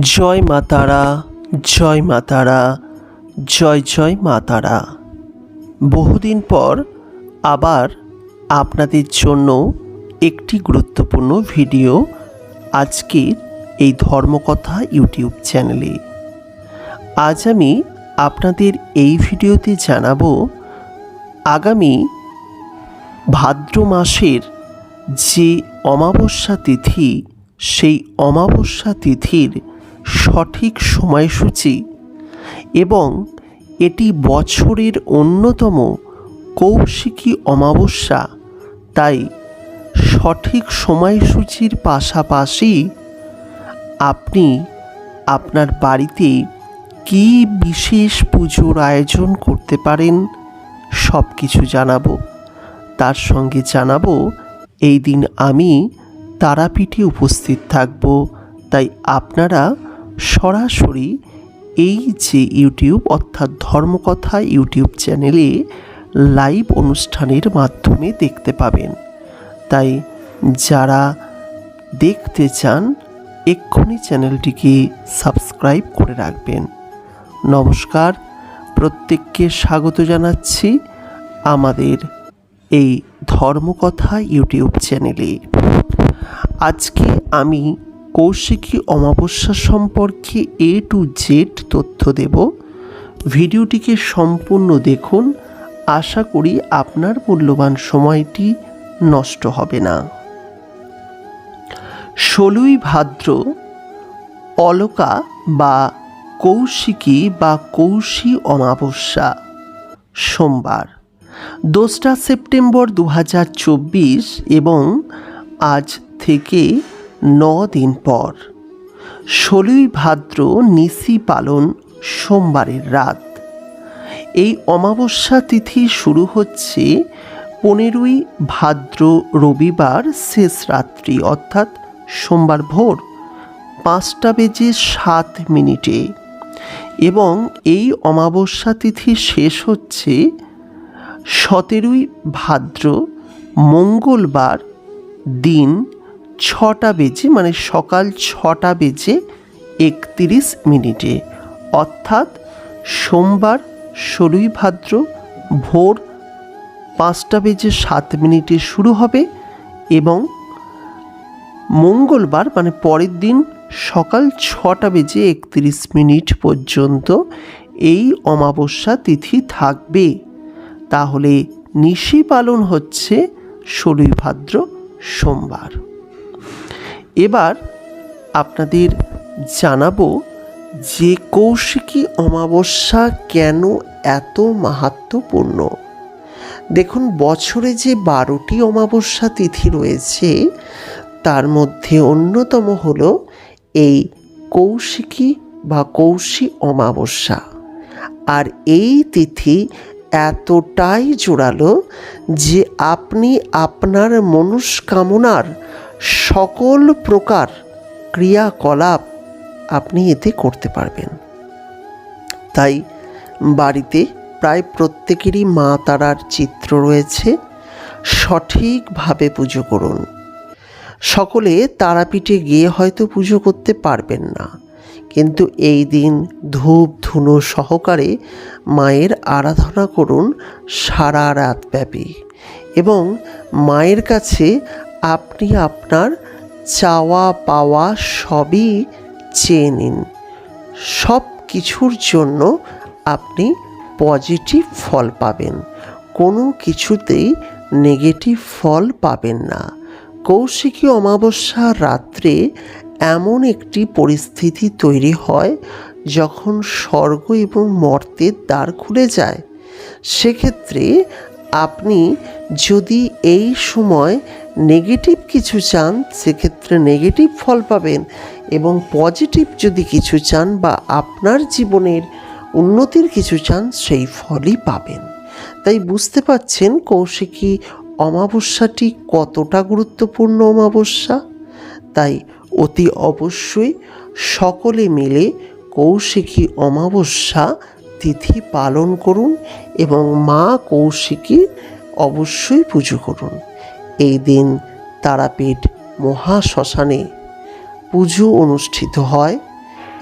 জয় মা তারা, জয় মা তারা, জয় জয় মা তারা। বহুদিন পর আবার আপনাদের জন্য একটি গুরুত্বপূর্ণ ভিডিও আজকের এই ধর্মকথা ইউটিউব চ্যানেলে। আজ আমি আপনাদের এই ভিডিওতে জানাব আগামী ভাদ্র মাসের যে অমাবস্যা তিথি, সেই অমাবস্যা তিথির সঠিক সময়সূচি এবং এটি বছরের অন্যতম কৌশিকী অমাবস্যা, তাই সঠিক সময়সূচির পাশাপাশি আপনি আপনার বাড়িতে কী বিশেষ পুজোর আয়োজন করতে পারেন সব কিছু জানাব। তার সঙ্গে জানাব, এই দিন আমি তারাপীঠে উপস্থিত থাকব, তাই আপনারা সরাসরি এই যে ইউটিউব, অর্থাৎ ধর্মকথা ইউটিউব চ্যানেলে লাইভ অনুষ্ঠানের মাধ্যমে দেখতে পাবেন। তাই যারা দেখতে চান, এক্ষুনি চ্যানেলটিকে সাবস্ক্রাইব করে রাখবেন। নমস্কার, প্রত্যেককে স্বাগত জানাচ্ছি আমাদের এই ধর্মকথা ইউটিউব চ্যানেলে। আজকে আমি কৌশিকী অমাবস্যা সম্পর্কে এ টু জেড তথ্য দেব। ভিডিওটিকে সম্পূর্ণ দেখুন। আশা করি আপনার মূল্যবান সময়টি নষ্ট হবে না। ষোলোই ভাদ্র অলকা বা কৌশিকী বা কৌশী অমাবস্যা সোমবার। দোসরা সেপ্টেম্বর দু হাজার চব্বিশ এবং আজ থেকে ন দিন পর। ষোলোই ভাদ্র নিশি পালন সোমবারের রাত। এই অমাবস্যা তিথি শুরু হচ্ছে পনেরোই ভাদ্র রবিবার শেষ রাত্রি, অর্থাৎ সোমবার ভোর পাঁচটা বেজে সাত মিনিটে। এবং এই অমাবস্যা তিথি শেষ হচ্ছে সতেরোই ভাদ্র, মঙ্গলবার দিন ছটা বেজে মানে সকাল ছটা বেজে একত্রিশ মিনিটে। অর্থাৎ সোমবার ষোলোই ভাদ্র ভোর পাঁচটা বেজে সাত মিনিটে শুরু হবে এবং মঙ্গলবার মানে পরের দিন সকাল ছটা বেজে একত্রিশ মিনিট পর্যন্ত এই অমাবস্যা তিথি থাকবে। তাহলে নিশি পালন হচ্ছে ষোলোই ভাদ্র সোমবার। এবার আপনাদের জানাব যে কৌশিকী অমাবস্যা কেন এত মাহাত্মপূর্ণ দেখুন, বছরে যে বারোটি অমাবস্যা তিথি রয়েছে, তার মধ্যে অন্যতম হল এই কৌশিকী বা কৌশী অমাবস্যা। আর এই তিথি এতটাই জোরালো যে আপনি আপনার মনস্কামনার সকল প্রকার ক্রিয়াকলাপ আপনি এতে করতে পারবেন। তাই বাড়িতে প্রায় প্রত্যেকেরই মা তারার চিত্র রয়েছে। সঠিকভাবে পুজো করুন। সকলে তারাপীঠে গিয়ে হয়তো পুজো করতে পারবেন না। কিন্তু এই দিন ধূপ ধুনো সহকারে মায়ের আরাধনা করুন সারা রাত ব্যাপী। এবং মায়ের কাছে আপনি আপনার চাওয়া পাওয়া সবই চেয়ে নিন। সব কিছুর জন্য আপনি পজিটিভ ফল পাবেন। কোনো কিছুতেই নেগেটিভ ফল পাবেন না। কৌশিকী অমাবস্যা রাত্রে এমন একটি পরিস্থিতি তৈরি হয়, যখন স্বর্গ এবং মর্তের দ্বার খুলে যায়। সেক্ষেত্রে আপনি যদি এই সময় নেগেটিভ কিছু চান, সেক্ষেত্রে নেগেটিভ ফল পাবেন এবং পজিটিভ যদি কিছু চান বা আপনার জীবনের উন্নতির কিছু চান, সেই ফলই পাবেন। তাই বুঝতে পাচ্ছেন কৌশিকী অমাবস্যাটি কতটা গুরুত্বপূর্ণ অমাবস্যা? তাই অতি অবশ্যই সকলে মিলে কৌশিকী অমাবস্যা তিথি পালন করুন এবং মা কৌশিকী অবশ্যই পুজো করুন। এই দিন তারাপীঠ মহাশ্মশানে পুজো অনুষ্ঠিত হয়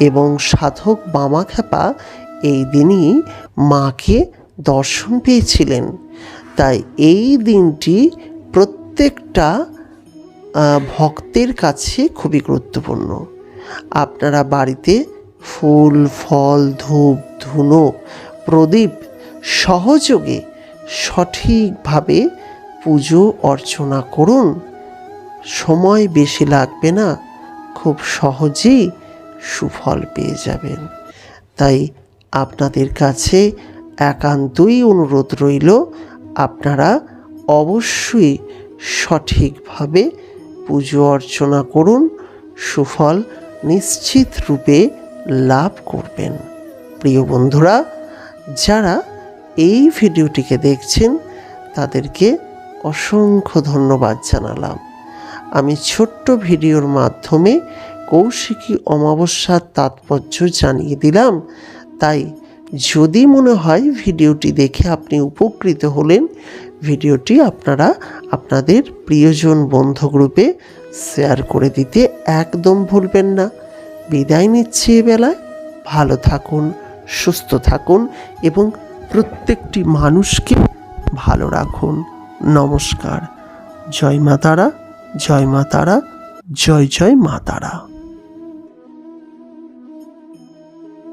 এবং সাধক বামাখ্যাপা এই দিনই মাকে দর্শন পেয়েছিলেন। তাই এই দিনটি প্রত্যেকটা ভক্তের কাছে খুবই গুরুত্বপূর্ণ। আপনারা বাড়িতে ফুল, ফল, ধূপ, ধুনো, প্রদীপ সহযোগে সঠিকভাবে পুজো অর্চনা করুন। সময় বেশি লাগবে না, খুব সহজেই সুফল পেয়ে যাবেন। তাই আপনাদের কাছে একান্তই অনুরোধ রইল, আপনারা অবশ্যই সঠিকভাবে পুজো অর্চনা করুন, সুফল নিশ্চিত রূপে লাভ করবেন। প্রিয় বন্ধুরা, যারা এই ভিডিওটিকে দেখছেন তাদেরকে অসংখ্য ধন্যবাদ জানালাম। আমি ছোট্ট ভিডিওর মাধ্যমে কৌশিকী অমাবস্যার তাৎপর্য জানিয়ে দিলাম। তাই যদি মনে হয় ভিডিওটি দেখে আপনি উপকৃত হলেন, ভিডিওটি আপনারা আপনাদের প্রিয়জন বন্ধু গ্রুপে শেয়ার করে দিতে একদম ভুলবেন না। বিদায় নিচ্ছি এ বেলায়। ভালো থাকুন, সুস্থ থাকুন এবং প্রত্যেকটি মানুষকে ভালো রাখুন। নমস্কার। জয় মা তারা, জয় মা তারা, জয় জয় মা তারা।